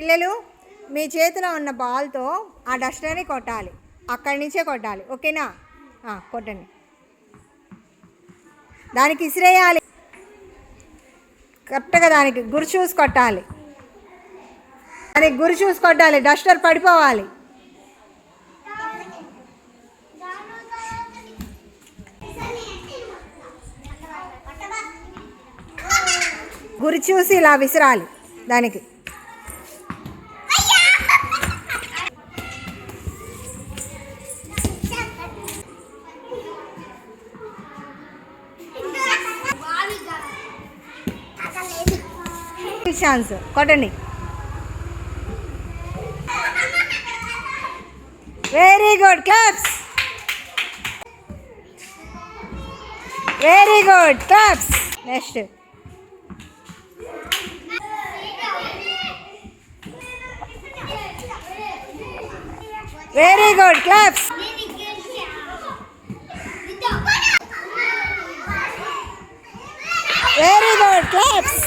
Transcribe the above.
పిల్లలు మీ చేతిలో ఉన్న బాల్తో ఆ డస్టర్ని కొట్టాలి. అక్కడి నుంచే కొట్టాలి. ఓకేనా? కొట్టండి. దానికి ఇసిరేయాలి. కరెక్ట్గా దానికి గురి చూసి కొట్టాలి. దానికి గురి చూసి కొట్టాలి. డస్టర్ పడిపోవాలి. గురి చూసి ఇలా విసిరాలి. దానికి ఛాన్స్ కొట్టండి very good claps very good claps next very good claps very good claps